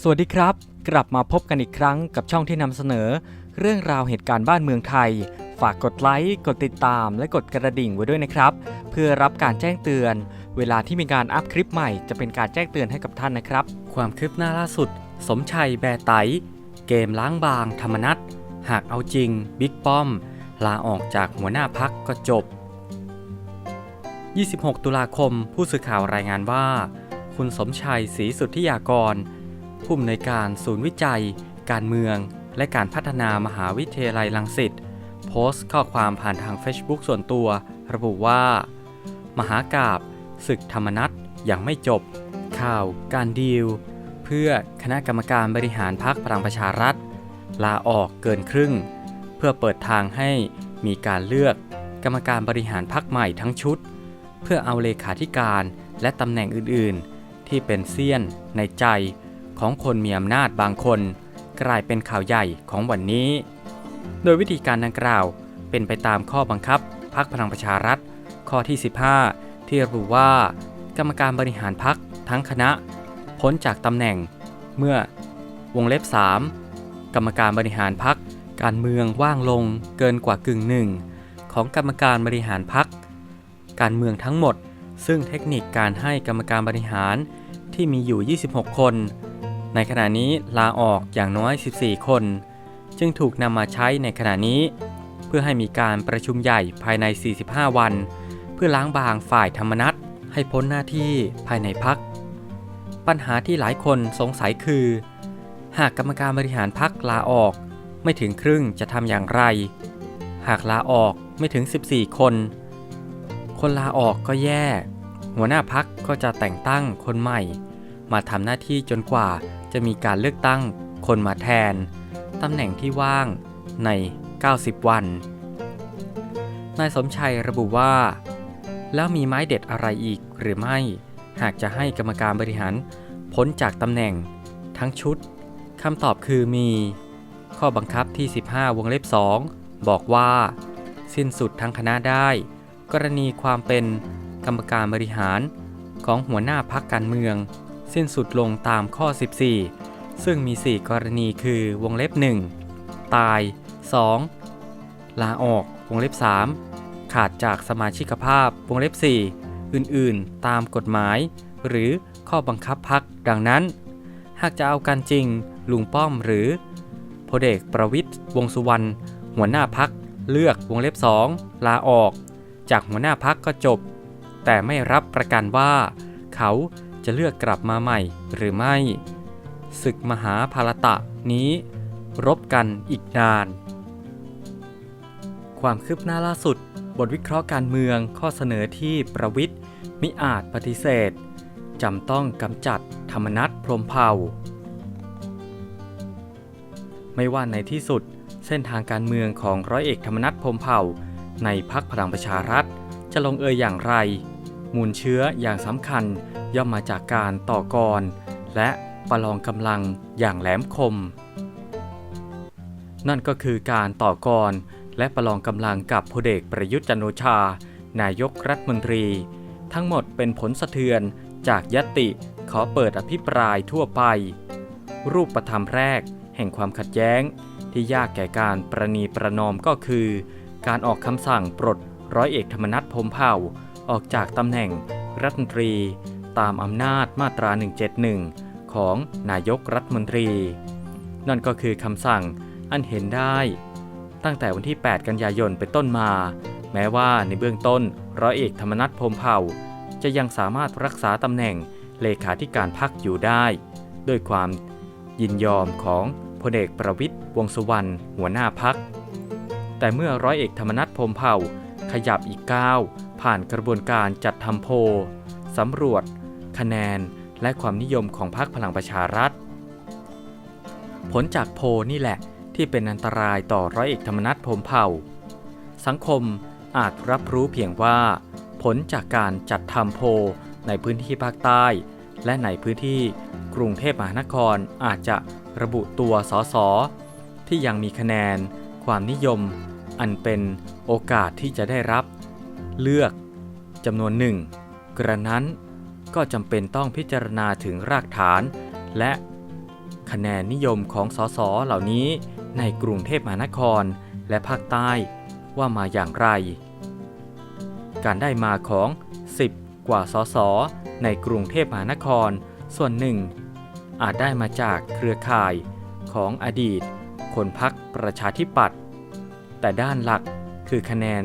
สวัสดีครับ กลับมาพบกันอีกครั้งกับช่องที่นำเสนอ เรื่องราวเหตุการณ์บ้านเมืองไทย ฝากกดไลค์กดติดตาม และกดกระดิ่งไว้ด้วยนะครับ เพื่อรับการแจ้งเตือน เวลาที่มีการอัพคลิปใหม่จะเป็นการแจ้งเตือนให้กับท่านนะครับ ความคืบหน้าล่าสุด สมชัยแบไต เกมล้างบาง ธรรมนัตหากเอาจริง บิ๊กป้อม ลาออกจากหัวหน้าพักก็จบ 26 ตุลาคม ผู้สื่อข่าวรายงานว่า คุณสมชัยศรีสุทธิยากร ผู้อำนวยการศูนย์วิจัย การเมือง และการพัฒนามหาวิทยาลัยลังสิตโพสต์ข้อความผ่านทาง Facebook ส่วนตัว ระบุว่า มหากาบศึกธรรมนัตยังไม่จบ ข่าวการดีล เพื่อคณะกรรมการบริหารพรรคพลังประชารัฐ ลาออกเกินครึ่ง เพื่อเปิดทางให้มีการเลือกกรรมการบริหารพรรคใหม่ทั้งชุด เพื่อเอาเลขาธิการและตำแหน่งอื่นๆ ที่เป็นเสี้ยนในใจ ของคนมีอำนาจบางคน กลายเป็นข่าวใหญ่ของวันนี้ โดยวิธีการดังกล่าวเป็นไปตามข้อบังคับพรรคพลังประชารัฐ ข้อที่ 15 ที่ระบุว่า กรรมการบริหารพรรคทั้งคณะ พ้นจากตำแหน่ง เมื่อวงเล็บ 3 กรรมการบริหารพรรคการเมืองว่างลงเกินกว่ากึ่งหนึ่งของกรรมการบริหารพรรคการเมืองทั้งหมด ซึ่งเทคนิคการให้กรรมการบริหารที่มีอยู่ 26 คน ในขณะนี้ลาออกอย่างน้อย 14 คน จึงถูกนำมาใช้ในขณะนี้ เพื่อให้มีการประชุมใหญ่ภายใน 45 วัน เพื่อล้างบางฝ่ายธรรมนัตให้พ้นหน้าที่ภายในพัก ปัญหาที่หลายคนสงสัยคือ หากกรรมการบริหารพักลาออกไม่ถึงครึ่งจะทำอย่างไร หากลาออกไม่ถึง 14 คน คนลาออกก็แย่ หัวหน้าพักก็จะแต่งตั้งคนใหม่ มาทำหน้าที่จนกว่า จะมีการเลือกตั้งคนมาแทนตำแหน่งที่ว่างใน 90 วัน นายสมชัยระบุว่า แล้วมีไม้เด็ดอะไรอีกหรือไม่ หากจะให้กรรมการบริหารพ้นจากตำแหน่ง ทั้งชุดคำตอบคือมี ข้อบังคับที่ 15 วงเล็บ 2 บอกว่า สิ้นสุดทั้งคณะได้ กรณีความเป็นกรรมการบริหารของหัวหน้าพักการเมือง สิ้นสุดลงตามข้อ 14 ซึ่งมี 4 กรณีคือวงเล็บ 1 ตาย 2. ลาออกวงเล็บ 3 ขาดจากสมาชิกภาพวงเล็บ 4 อื่นๆ ตามกฎหมาย หรือข้อบังคับพักดังนั้น หากจะเอากันจริงลุงป้อมหรือพลเอกประวิทย์วงสุวรรณหัวหน้าพักเลือกวงเล็บ 2 ลาออก จากหัวหน้าพักก็จบ แต่ไม่รับประกันว่า เขา จะเลือกกลับมาใหม่หรือไม่ ศึกมหาภารตะนี้ รบกันอีกนาน ความคืบหน้าล่าสุด บทวิเคราะห์การเมืองข้อเสนอที่ประวิทย์มิอาจปฏิเสธจำต้องกำจัดธรรมนัตพรมเผ่า ไม่ว่าในที่สุดเส้นทางการเมืองของร้อยเอกธรรมนัตพรมเผ่า ในพักพลังประชารัฐ จะลงเอยอย่างไร มูลเชื้ออย่างสำคัญ ย่อมมาจากการต่อกร และประลองกำลังอย่างแหลมคม นั่นก็คือการต่อกร และประลองกำลังกับพลเอกประยุทธ์จันโอชา นายกรัฐมนตรี ทั้งหมดเป็นผลสะเทือนจากยติขอเปิดอภิปรายทั่วไป รูปธรรมแรกแห่งความขัดแย้ง ที่ยากแก่การประนีประนอมก็คือ การออกคำสั่งปลดร้อยเอกธรรมนัฐพรมเผ่าออกจากตำแหน่งรัฐมนตรี ตามอำนาจมาตรา 171 ของนายกรัฐมนตรี นั่นก็คือคำสั่งอันเห็นได้ ตั้งแต่วันที่ 8 กันยายนเป็นต้นมา แม้ว่าในเบื้องต้นร้อยเอกธรรมนัฐพรมเผ่า จะยังสามารถรักษาตำแหน่งเลขาธิการพักอยู่ได้ ด้วยความยินยอมของพลเอกประวิทย์วงษ์สุวรรณหัวหน้าพัก แต่เมื่อร้อยเอกธรรมนัฐพรมเผ่าขยับอีกก้าวผ่านกระบวนการจัดทำโพล สำรวจ คะแนน และความนิยมของพรรคพลังประชารัฐ ผลจากโพนี่แหละที่เป็นอันตรายต่อร้อยเอกธรรมนัฐพรมเผ่า สังคมอาจรับรู้เพียงว่า ผลจากการจัดทำโพในพื้นที่ภาคใต้ และในพื้นที่กรุงเทพมหานครอาจจะระบุตัวสสที่ยังมีคะแนน ความนิยม อันเป็นโอกาสที่จะได้รับ เลือกจำนวนหนึ่ง กระนั้นก็จำเป็นต้องพิจารณาถึงรากฐาน และคะแนนนิยมของสสเหล่านี้ในกรุงเทพมหานครและภาคใต้ว่ามาอย่างไร การได้มาของ 10 กว่าสสในกรุงเทพมหานคร ส่วนหนึ่ง อาจได้มาจากเครือข่ายของอดีต คนพักประชาธิปัตย์แต่ด้านหลักคือคะแนน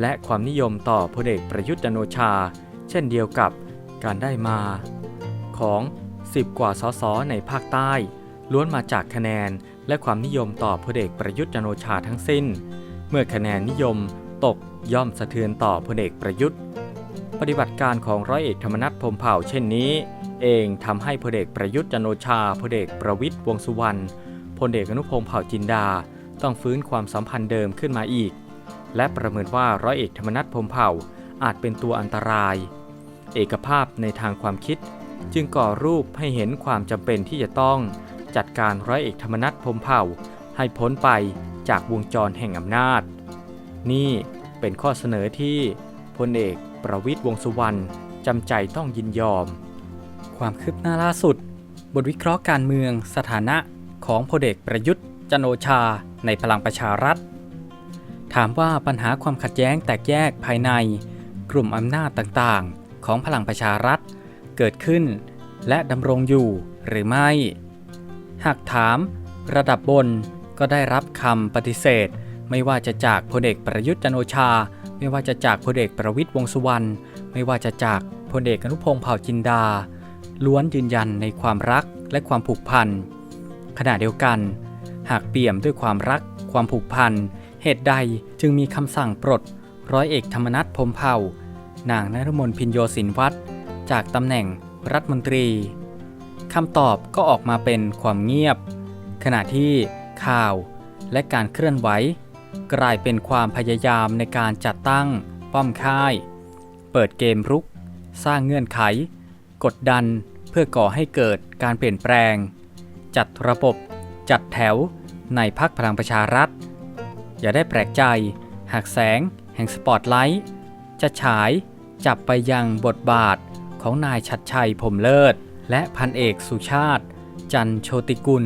และความนิยมต่อพลเอกประยุทธ์จันทร์โอชา เช่นเดียวกับการได้มา ของ 10 กว่าสสในภาคใต้ ล้วนมาจากคะแนนและความนิยมต่อพลเอกประยุทธ์จันโอชาทั้งสิ้น เมื่อคะแนนนิยมตกย่อมสะเทือนต่อพลเอกประยุทธ์ ปฏิบัติการของร้อยเอกธรรมนัฐพมเผ่าเช่นนี้ เองทำให้พลเอกประยุทธ์จันโอชาพลเอกประวิตรวงสุวรรณพลเอกอนุพงษ์เผ่าจินดา ต้องฟื้นความสัมพันธ์เดิมขึ้นมาอีก และประเมินว่าร้อยเอกธรรมนัฐพมเผ่า อาจเป็นตัวอันตราย เอกภาพในทางความคิด จึงก่อรูปให้เห็นความจำเป็นที่จะต้องจัดการร้อยเอกธรรมนัฐพมเผ่า ให้พ้นไปจากวงจรแห่งอำนาจ นี่เป็นข้อเสนอที่พลเอกประวิตรวงสุวรรณจำใจต้องยินยอม ความคืบหน้าล่าสุด บทวิเคราะห์การเมืองสถานะของพลเอกประยุทธ์จันโอชาในพลังประชารัฐ ถามว่าปัญหาความขัดแย้งแตกแยกภายใน กลุ่มอำนาจต่างๆ ของพลังประชารัฐเกิดขึ้น และดำรงอยู่หรือไม่ หากถามระดับบนก็ได้รับคำปฏิเสธ ไม่ว่าจะจากพลเอกประยุทธ์จันโอชา ไม่ว่าจะจากพลเอกประวิตรวงษ์สุวรรณไม่ว่าจะจากพลเอกอนุพงษ์เผ่าจินดา ล้วนยืนยันในความรักและความผูกพันขณะเดียวกัน หากเปี่ยมด้วยความรัก ความผูกพันเหตุใดจึงมีคำสั่งปลดร้อยเอกธรรมนัฐพรมเผ่า นางนฤมลพินโยสินวัตรจากตำแหน่งรัฐมนตรีคำตอบก็ออกมาเป็นความเงียบ ขณะที่ข่าวและการเคลื่อนไหว กลายเป็นความพยายามในการจัดตั้งป้อมค่าย เปิดเกมรุก สร้างเงื่อนไข กดดันเพื่อก่อให้เกิดการเปลี่ยนแปลง จัดระบบจัดแถวในพักพลังประชารัฐ อย่าได้แปลกใจ หากแสง แห่งสปอตไลท์จะฉาย จับไปยังบทบาทของนายชัดชัยผมเลิศ และพันเอกสุชาติ จันโชติกุล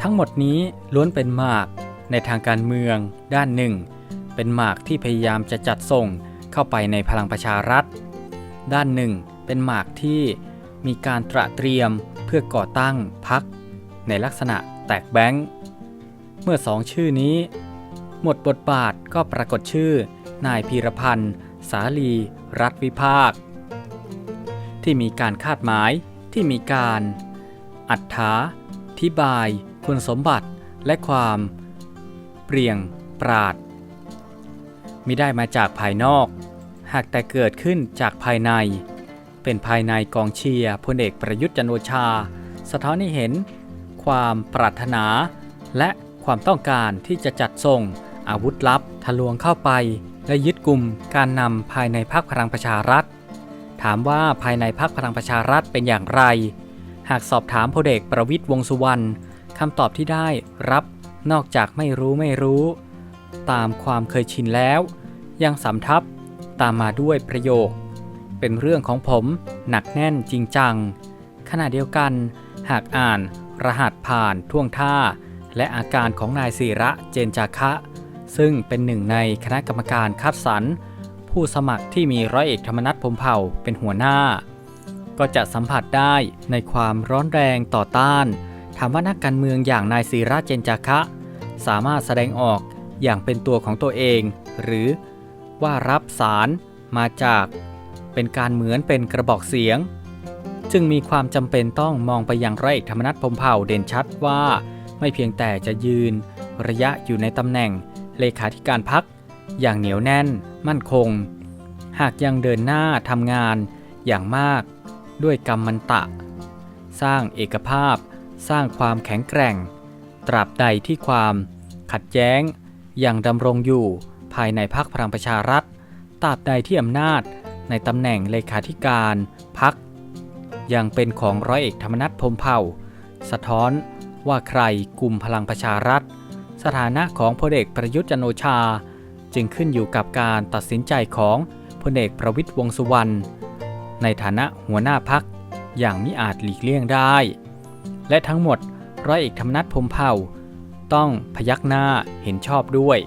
ทั้งหมดนี้ล้วนเป็นหมากในทางการเมืองด้านหนึ่ง เป็นหมากที่พยายามจะจัดส่งเข้าไปในพลังประชารัฐ ด้านหนึ่งเป็นหมากที่มีการตระเตรียมเพื่อก่อตั้งพักในลักษณะแตกแบงค์เมื่อสองชื่อนี้ หมดบทบาทก็ปรากฏชื่อนายพีรพันธ์ สาลี รัฐวิภาค ที่มีการคาดหมายที่มีการ อัฏฐาธิบาย คุณสมบัติและความ เปลี่ยงปราดมิได้มาจากภายนอก หากแต่เกิดขึ้นจากภายใน เป็นภายในกองเชียร์พลเอกประยุทธ์จันโอชา สะท้อนให้เห็น ความปรารถนา และความต้องการที่จะจัดส่งอาวุธลับทะลวงเข้าไป และยึดกลุ่มการนำภายในพรรคพลังประชารัฐ ถามว่าภายในพรรคพลังประชารัฐเป็นอย่างไร หากสอบถามพลเอกประวิตรวงสุวรรณคำตอบที่ได้รับนอกจากไม่รู้ไม่รู้ ตามความเคยชินแล้ว ยังสำทับตามมาด้วยประโยค เป็นเรื่องของผมหนักแน่นจริงจัง ขณะเดียวกัน หากอ่านรหัสผ่านท่วงท่า และอาการของนายศิระเจนจาคะ ซึ่งเป็นหนึ่งในคณะกรรมการคัดสรรผู้สมัครที่มีร้อยเอกธรรมนัฐพมเผ่าเป็นหัวหน้า ก็จะสัมผัสได้ในความร้อนแรงต่อต้านถามว่านักการเมืองอย่างนายศิระเจนจาคะ สามารถแสดงออกอย่างเป็นตัวของตัวเอง หรือว่ารับสารมาจากเป็นการเหมือนเป็นกระบอกเสียง จึงมีความจำเป็นต้องมองไปยังร้อยเอกธรรมนัฐพมเผ่าเด่นชัดว่า ไม่เพียงแต่จะยืนระยะอยู่ในตำแหน่ง เลขาธิการพัก อย่างเหนียวแน่น มั่นคง หากยังเดินหน้าทำงานอย่างมาก ด้วยกรรมมันตะ สร้างเอกภาพ สร้างความแข็งแกร่ง ตราบใดที่ความขัดแย้งยังดำรงอยู่ภายในพรรคพลังประชารัฐตราบใดที่อำนาจในตำแหน่งเลขาธิการพัก ยังเป็นของร้อยเอกธรรมนัฐพมเผ่า สะท้อนว่าใครกลุ่มพลังประชารัฐ สถานะของพลเอกประยุทธ์จันโอชา จึงขึ้นอยู่กับการตัดสินใจของพลเอกประวิตรวงสุวรรณในฐานะหัวหน้าพักอย่างมิอาจหลีกเลี่ยงได้ และทั้งหมดร้อยเอกธรรมนัฐพมเผ่า ต้องพยักหน้าเห็นชอบด้วย